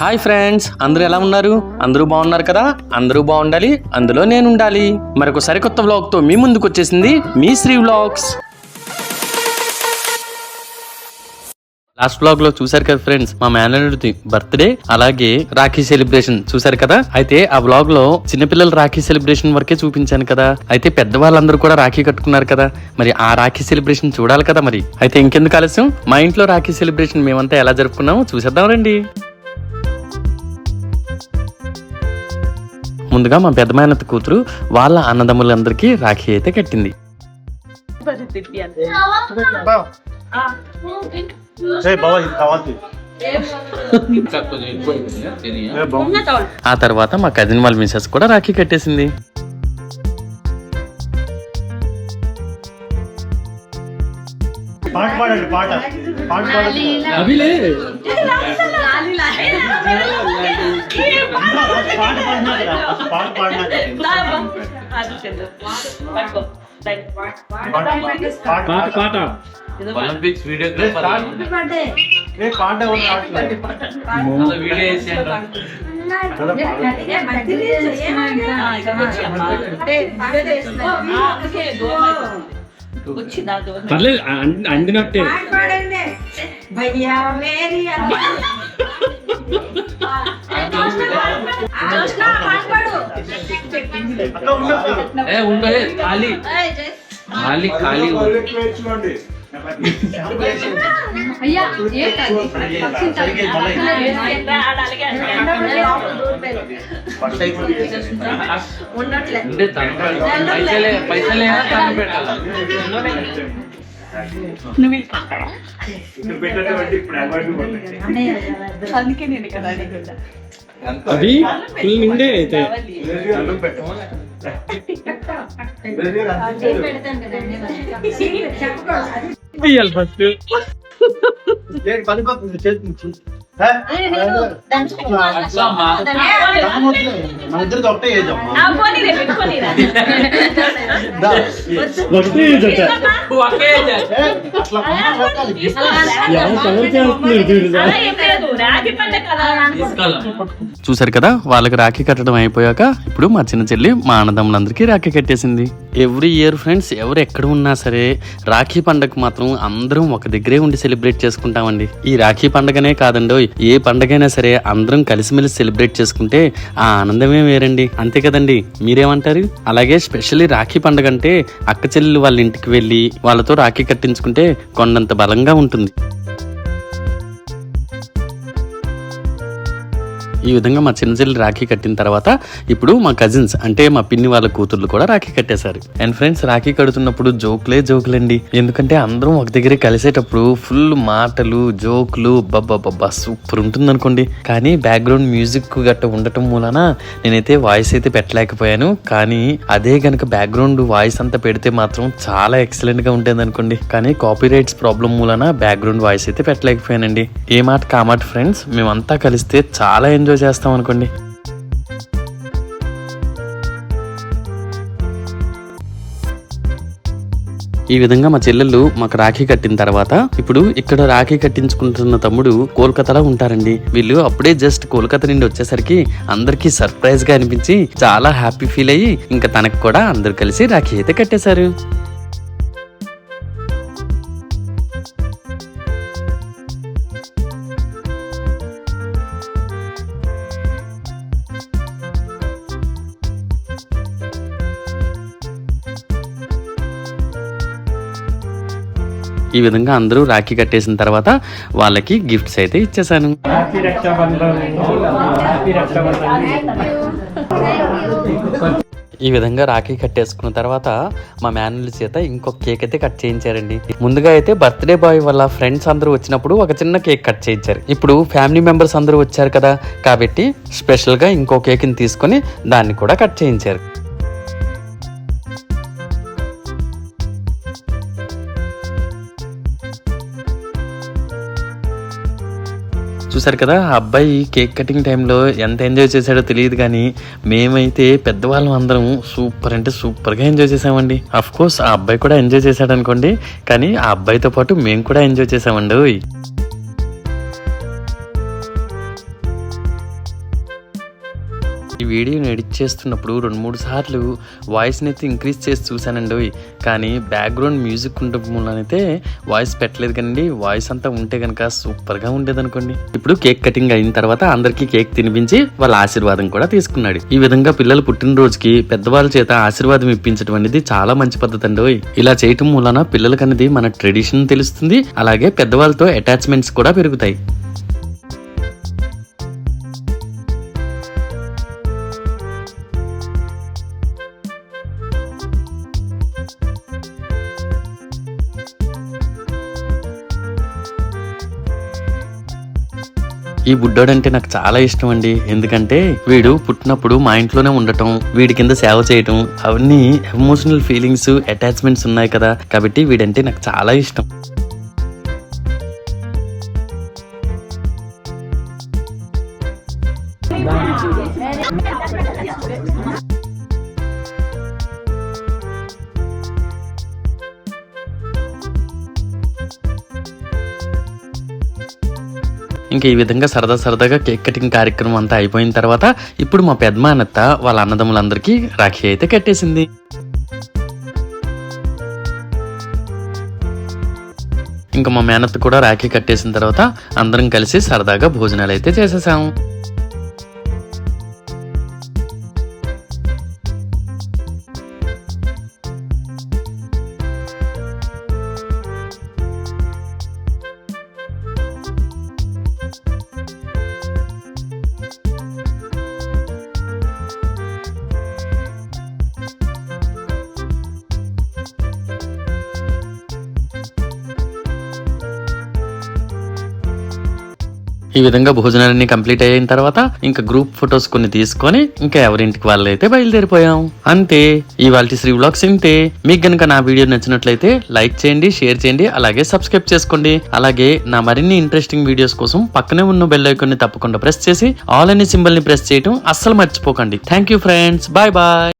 Hi friends అందరూ ఎలా ఉన్నారు? అందరూ బాగున్నారు కదా? అందరూ బాగుండాలి అందులో నేను ఉండాలి మరొక సరికొత్త vlog తో మీ ముందుకు వచ్చేసింది మీ శ్రీ వ్లాగ్స్ లాస్ట్ బ్లాగ్లో చూసారు కదా ఫ్రెండ్స్ మా మేనల్లుడి బర్త్డే అలాగే రాఖీ సెలబ్రేషన్ చూసారు కదా? అయితే ఆ బ్లాగ్లో చిన్నపిల్లల రాఖీ సెలబ్రేషన్ వరకే చూపించాను కదా. అయితే పెద్దవాళ్ళందరూ కూడా రాఖీ కట్టుకున్నారు కదా. మరి ఆ రాఖీ సెలబ్రేషన్ చూడాలి కదా మరి. అయితే ఇంకెందుకు ఆలస్యం? మా ఇంట్లో రాఖీ సెలబ్రేషన్ మేమంతా ఎలా జరుపుకున్నామో చూసేద్దాం రండి. ముందుగా మా పెద్ద మేనత్త కూతురు వాళ్ళ అన్నదమ్ములందరికీ రాఖీ అయితే కట్టింది. ఆ తర్వాత మా కజిన్ వాళ్ళ మిసెస్ కూడా రాఖీ కట్టేసింది. పాట పాడండి పాట పాట పాడండి పాట పాడినా కదా పాట పాడినా పాట పాట పాట ఒలింపిక్స్ వీడియో ఏ పాట ఎవరు పాడట్లేదు. వీడియో వేసాను కదా పాడు. పర్లేదు అం- అందినట్టే భయ్యా మేరీ అక్క ఉండదు ఏ ఉండలే ఖాళీ ఖాళీ ఖాళీ అయ్యా తను పైసలే పైసలే తను పెట్టాలి. ఇక్కడ పడుతుంది. అందుకే నేను కదా అడిగిందా అది ఫుల్ నిండే అయితే. అన్నం ఫస్ట్ చూసారు కదా వాళ్ళకి రాఖీ కట్టడం అయిపోయాక ఇప్పుడు మా చిన్న చెల్లి మా అన్నదమ్ములందరికీ రాఖీ కట్టేసింది. ఎవ్రీ ఇయర్ ఫ్రెండ్స్ ఎవరు ఎక్కడ ఉన్నా సరే రాఖీ పండగ మాత్రం అందరం ఒక దగ్గరే ఉండి సెలబ్రేట్ చేసుకుంటామండి. ఈ రాఖీ పండగనే కాదండి ఏ పండగైనా సరే అందరం కలిసిమెలిసి సెలబ్రేట్ చేసుకుంటే ఆ ఆనందమే వేరండి. అంతే కదండి. మీరేమంటారు? అలాగే స్పెషల్లీ రాఖీ పండగ అంటే అక్క చెల్లెలు వాళ్ళ ఇంటికి వెళ్ళి వాళ్ళతో రాఖీ కట్టించుకుంటే కొండంత బలంగా ఉంటుంది. ఈ విధంగా మా చిన్న చెల్లి రాఖీ కట్టిన తర్వాత ఇప్పుడు మా కజిన్స్ అంటే మా పిన్ని వాళ్ళ కూతుర్లు కూడా రాఖీ కట్టేశారు. అండ్ ఫ్రెండ్స్ రాఖీ కడుతున్నప్పుడు జోకులే జోకులండి. ఎందుకంటే అందరం ఒక దగ్గరే కలిసేటప్పుడు ఫుల్ మాటలు జోకులు బబ్బా సూపర్ ఉంటుంది అనుకోండి కానీ బ్యాక్గ్రౌండ్ మ్యూజిక్ గట్ట ఉండటం మూలన నేనైతే వాయిస్ అయితే పెట్టలేకపోయాను. కానీ అదే గనక బ్యాక్గ్రౌండ్ వాయిస్ అంతా పెడితే మాత్రం చాలా ఎక్సలెంట్గా ఉంటుంది అనుకోండి కానీ కాపీ రైట్స్ ప్రాబ్లం మూలన బ్యాక్గ్రౌండ్ వాయిస్ అయితే పెట్టలేకపోయానండి. ఏ మాట కామాట ఫ్రెండ్స్ మేమంతా కలిస్తే చాలా ఎంజాయ్ చేస్తాం అనుకోండి. ఈ విధంగా మా చెల్లెళ్ళు మాకు రాఖీ కట్టిన తర్వాత ఇప్పుడు ఇక్కడ రాఖీ కట్టించుకుంటున్న తమ్ముడు కోల్కతాలో ఉంటారండి. వీళ్ళు అప్పుడే జస్ట్ కోల్కతా నుండి వచ్చేసరికి అందరికి సర్ప్రైజ్గా అనిపించి చాలా హ్యాపీ ఫీల్ అయ్యి ఇంకా తనకు కూడా అందరు కలిసి రాఖీ అయితే కట్టేశారు. ఈ విధంగా అందరూ రాఖీ కట్టేసిన తర్వాత వాళ్ళకి గిఫ్ట్స్ అయితే ఇచ్చేసాను ఈ విధంగా రాఖీ కట్టేసుకున్న తర్వాత మా మేనల్ చేత ఇంకొక కేక్ అయితే కట్ చేయించారండి. ముందుగా అయితే బర్త్డే బాయ్ వాళ్ళ ఫ్రెండ్స్ అందరూ వచ్చినప్పుడు ఒక చిన్న కేక్ కట్ చేయించారు. ఇప్పుడు ఫ్యామిలీ మెంబర్స్ అందరూ వచ్చారు కదా కాబట్టి స్పెషల్గా ఇంకో కేక్ని తీసుకొని దాన్ని కూడా కట్ చేయించారు. చూసారు కదా ఆ అబ్బాయి కేక్ కటింగ్ టైంలో ఎంత ఎంజాయ్ చేశాడో తెలియదు కానీ మేమైతే పెద్దవాళ్ళం అందరం సూపర్ అంటే సూపర్గా ఎంజాయ్ చేసామండి అఫ్ కోర్స్ ఆ అబ్బాయి కూడా ఎంజాయ్ చేశాడు అనుకోండి కానీ ఆ అబ్బాయితో పాటు మేము కూడా ఎంజాయ్ చేసామండి ఈ వీడియోని ఎడిట్ చేస్తున్నప్పుడు రెండు మూడు సార్లు వాయిస్ని అయితే ఇంక్రీజ్ చేసి చూశానండి. కానీ బ్యాక్గ్రౌండ్ మ్యూజిక్ ఉండడం వల్లనైతే వాయిస్ పెట్టలేదు కానీ వాయిస్ అంతా ఉంటే కనుక సూపర్గా ఉండేదనుకోండి. ఇప్పుడు కేక్ కటింగ్ అయిన తర్వాత అందరికీ కేక్ తినిపించి వాళ్ళ ఆశీర్వాదం కూడా తీసుకున్నాడు. ఈ విధంగా పిల్లలు పుట్టినరోజుకి పెద్దవాళ్ళ చేత ఆశీర్వాదం ఇప్పించడం అనేది చాలా మంచి పద్ధతి అండి ఇలా చేయటం వలన పిల్లలకి అనేది మన ట్రెడిషన్ తెలుస్తుంది. అలాగే పెద్దవాళ్ళతో అటాచ్మెంట్స్ కూడా పెరుగుతాయి. ఈ బుడ్డోడంటే నాకు చాలా ఇష్టం అండి ఎందుకంటే వీడు పుట్టినప్పుడు మా ఇంట్లోనే ఉండటం వీడి కింద సేవ చేయటం అవన్నీ ఎమోషనల్ ఫీలింగ్స్ అటాచ్మెంట్స్ ఉన్నాయి కదా. కాబట్టి వీడంటే నాకు చాలా ఇష్టం. ఇంకా ఈ విధంగా సరదా సరదాగా కేక్ కటింగ్ కార్యక్రమం అంతా అయిపోయిన తర్వాత ఇప్పుడు మా పెద్దమానత్త వాళ్ళ అన్నదమ్ములందరికీ రాఖీ అయితే కట్టేసింది. ఇంకా మా మేనత్త కూడా రాఖీ కట్టేసిన తర్వాత అందరం కలిసి సరదాగా భోజనాలు అయితే చేసేసాము ఈ విధంగా భోజనాలన్నీ కంప్లీట్ అయిన తర్వాత ఇంకా గ్రూప్ ఫొటోస్ కొన్ని తీసుకొని ఇంకా ఎవరింటికి వాళ్ళైతే బయలుదేరిపోయాం. అంతే. ఇవాళ శ్రీ వ్లాగ్స్ ఇంతే. మీకు గనుక నా వీడియో నచ్చినట్లయితే లైక్ చేయండి షేర్ చేయండి అలాగే సబ్స్క్రైబ్ చేసుకోండి. అలాగే నా మరిన్ని ఇంట్రెస్టింగ్ వీడియోస్ కోసం పక్కనే ఉన్న బెల్ ఐకాన్ని తప్పకుండా ప్రెస్ చేసి ఆల్ అనే సింబల్ని ప్రెస్ చేయడం అస్సలు మర్చిపోకండి. Thank you friends bye bye